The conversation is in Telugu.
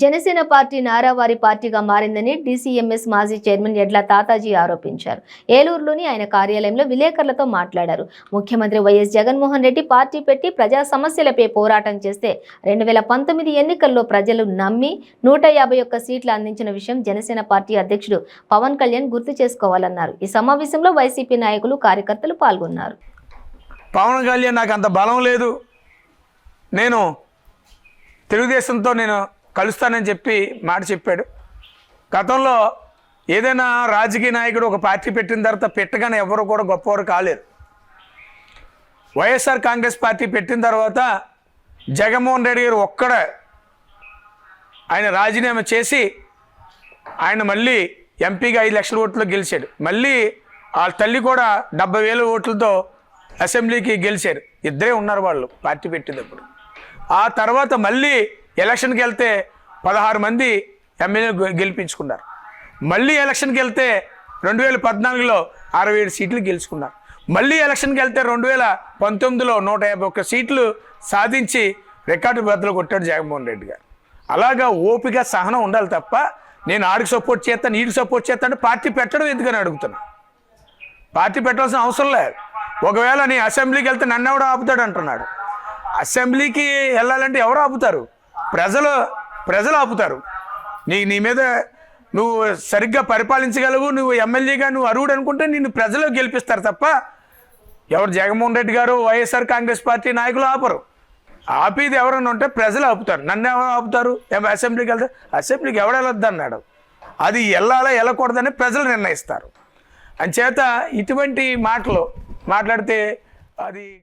జనసేన పార్టీ నారావారి పార్టీగా మారిందని డీసీఎంఎస్ మాజీ చైర్మన్ ఎడ్ల తాతాజీ ఆరోపించారు. ఏలూరులోని ఆయన కార్యాలయంలో విలేకరులతో మాట్లాడారు. ముఖ్యమంత్రి వైఎస్ జగన్మోహన్ రెడ్డి పార్టీ పెట్టి ప్రజా సమస్యలపై పోరాటం చేస్తే రెండు వేల పంతొమ్మిది ఎన్నికల్లో ప్రజలు నమ్మి నూట యాభై ఒక్క సీట్లు అందించిన విషయం జనసేన పార్టీ అధ్యక్షుడు పవన్ కళ్యాణ్ గుర్తు చేసుకోవాలన్నారు. ఈ సమావేశంలో వైసీపీ నాయకులు కార్యకర్తలు పాల్గొన్నారు. పవన్ కళ్యాణ్ నాకు అంత బలం లేదు. నేను తెలుగుదేశంతో నేను కలుస్తానని చెప్పి మాట చెప్పాడు. గతంలో ఏదైనా రాజకీయ నాయకుడు ఒక పార్టీ పెట్టిన తర్వాత పెట్టగానే ఎవరు కూడా గొప్పవారు కాలేరు. వైఎస్ఆర్ కాంగ్రెస్ పార్టీ పెట్టిన తర్వాత జగన్మోహన్ రెడ్డి గారు ఒక్కడే ఆయన రాజీనామా చేసి ఆయన మళ్ళీ ఎంపీగా ఐదు లక్షల ఓట్లు గెలిచాడు. మళ్ళీ వాళ్ళ తల్లి కూడా డెబ్బై వేల ఓట్లతో అసెంబ్లీకి గెలిచారు. ఇద్దరే ఉన్నారు వాళ్ళు పార్టీ పెట్టేటప్పుడు. ఆ తర్వాత మళ్ళీ ఎలక్షన్కి వెళ్తే పదహారు మంది ఎమ్మెల్యేలు గెలిపించుకున్నారు. మళ్ళీ ఎలక్షన్కి వెళ్తే రెండు వేల పద్నాలుగులో అరవై ఏడు సీట్లు గెలుచుకున్నారు. మళ్ళీ ఎలక్షన్కి వెళ్తే రెండు వేల పంతొమ్మిదిలో నూట యాభై ఒక్క సీట్లు సాధించి రికార్డు బద్దలు కొట్టాడు జగన్మోహన్ రెడ్డి గారు. అలాగా ఓపిక సహనం ఉండాలి తప్ప నేను ఆడికి సపోర్ట్ చేస్తాను ఈడికి సపోర్ట్ చేస్తాను పార్టీ పెట్టడం ఎందుకని అడుగుతున్నా? పార్టీ పెట్టాల్సిన అవసరం లేదు. ఒకవేళ నీ అసెంబ్లీకి వెళ్తే నన్ను ఎవడో ఆపుతాడు అంటున్నాడు. అసెంబ్లీకి వెళ్ళాలంటే ఎవరు ఆపుతారు? ప్రజలు ప్రజలు ఆపుతారు. నీ నీ మీద నువ్వు సరిగ్గా పరిపాలించగలవు నువ్వు ఎమ్మెల్యేగా నువ్వు అరువుడు అనుకుంటే నిన్ను ప్రజలు గెలిపిస్తారు తప్ప ఎవరు జగన్మోహన్ రెడ్డి గారు వైఎస్ఆర్ కాంగ్రెస్ పార్టీ నాయకులు ఆపరు. ఆపేది ఎవరైనా ఉంటే ప్రజలు ఆపుతారు. నన్ను ఎవరు ఆపుతారు? ఏం అసెంబ్లీకి వెళ్తే అసెంబ్లీకి ఎవరు వెళ్ళొద్దు అన్నాడు. అది వెళ్ళాలా వెళ్ళకూడదని ప్రజలు నిర్ణయిస్తారు. అంచేత ఇటువంటి మాటలు మాట్లాడితే అది